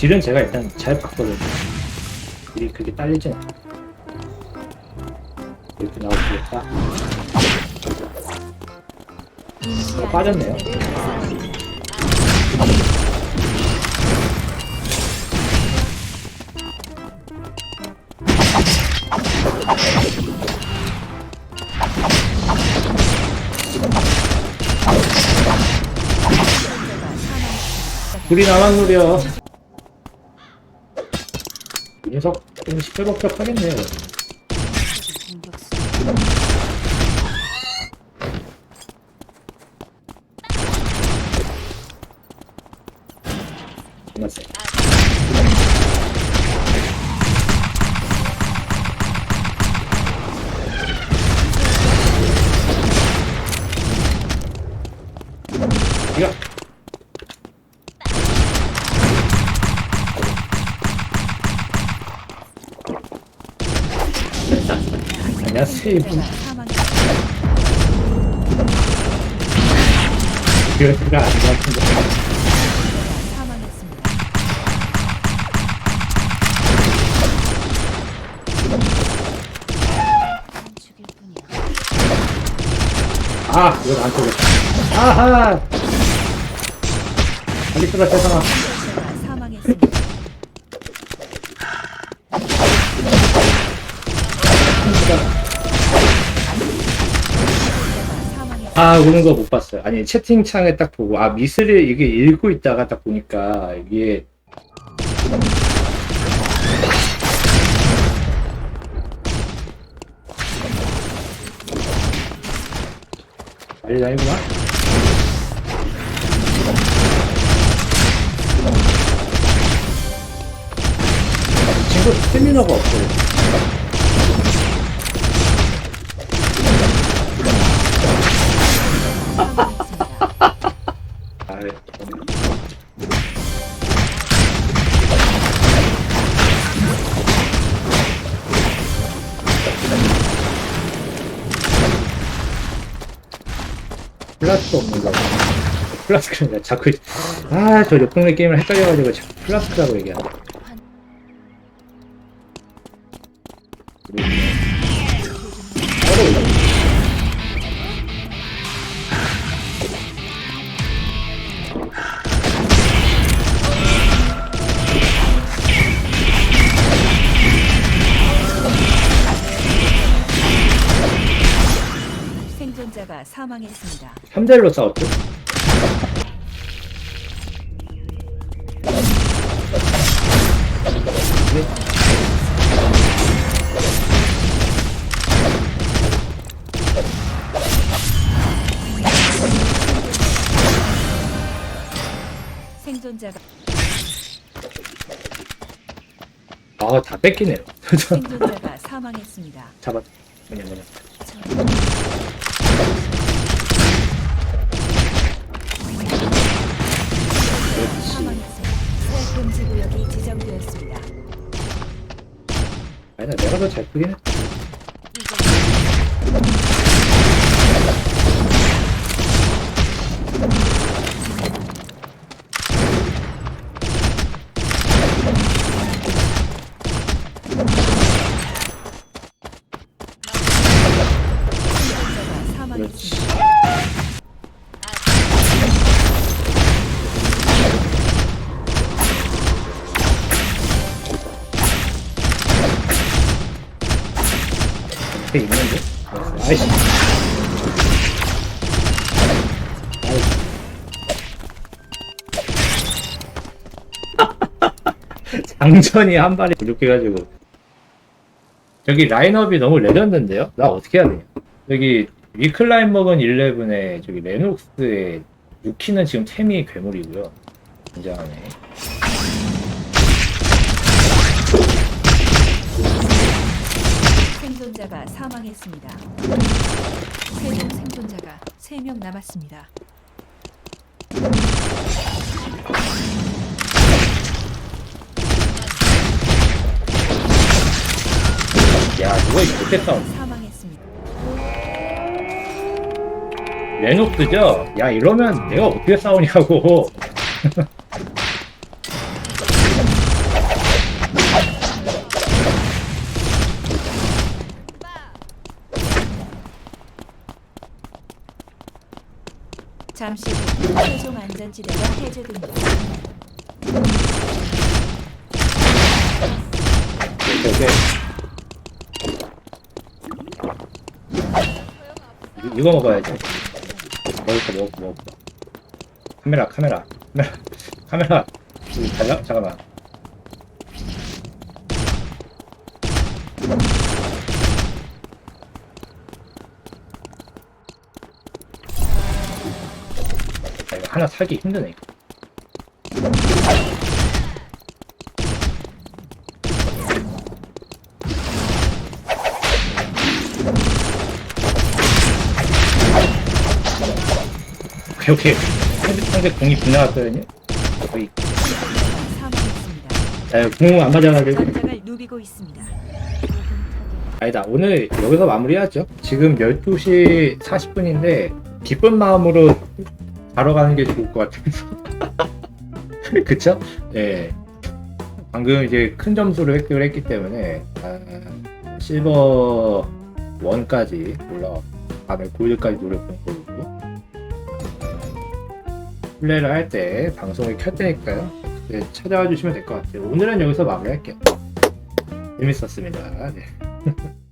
딜은 제가 일단 잘 봤거든요. 딜이 그렇게 딸리진 않아요. 이렇게 나오시겠다. 어, 빠졌네요. 불이 나만 노려. 이 녀석 좀 시끌벅적 하겠네요. 정말 세. 이거 안녕하세요. 그가 아닌 것 같은데. 아, 이거 나한테 오겠다. 아하! 빨리 끌어, 세상아. 아, 오는 거 못 봤어요. 아니, 채팅창에 딱 보고, 아, 미스를 이게 읽고 있다가 딱 보니까, 이게. 빨리 다니구나. 이 친구 스태미너가 없어요. 플라스크 없는 거. 플라스크는 내가 자꾸 아 저 옆동네 게임을 헷갈려가지고 플라스크라고 얘기하네. 생존자가 사망했습니다. 3대1로 싸웠죠? 생존자가 아, 다 뺏기네요. 생존자가 사망했습니다. 잡았. 뭐냐, 뭐냐. 그렇지. 더잘 크긴. 생존자가 그렇지. 앞에 있는데? 아이씨. 장전이 한 발에 부족해가지고. 저기 라인업이 너무 레전드인데요? 나 어떻게 해야 되냐? 저기 위클라인 먹은 11에 저기 레녹스의 유키는 지금 템이 괴물이고요. 굉장하네. 생존자가 사망했습니다. 최종 생존자가 3명 남았습니다. 야, 누가 이렇게 싸움. 사망했습니다. 레녹스죠? 야, 이러면 내가 어떻게 싸우냐고. 잠시 후 최종 안전지대가 해제됩니다. 이렇게 이- 이거 먹어야지. 먹을 거 먹을 거 먹을 거. 카메라 카메라. 카메라 카메라. 달려 잠깐만 하나 살기 힘드네. 오케이 오케이 상대, 상대 공이 빗나갔거든요 거의 사망했습니다. 자 공안 맞아가지고 전장을 누비고 있습니다. 아니다 오늘 여기서 마무리하죠 지금 12시 40분인데 기쁜 마음으로 자러 가는 게 좋을 것 같아서. 그쵸? 예. 방금 이제 큰 점수를 획득을 했기 때문에 아, 실버 1까지 올라와 다음에 골드까지 노려보는 거고 플레이를 할 때 방송을 켤 테니까요. 네, 찾아와 주시면 될 것 같아요. 오늘은 여기서 마무리할게요. 재밌었습니다. 네.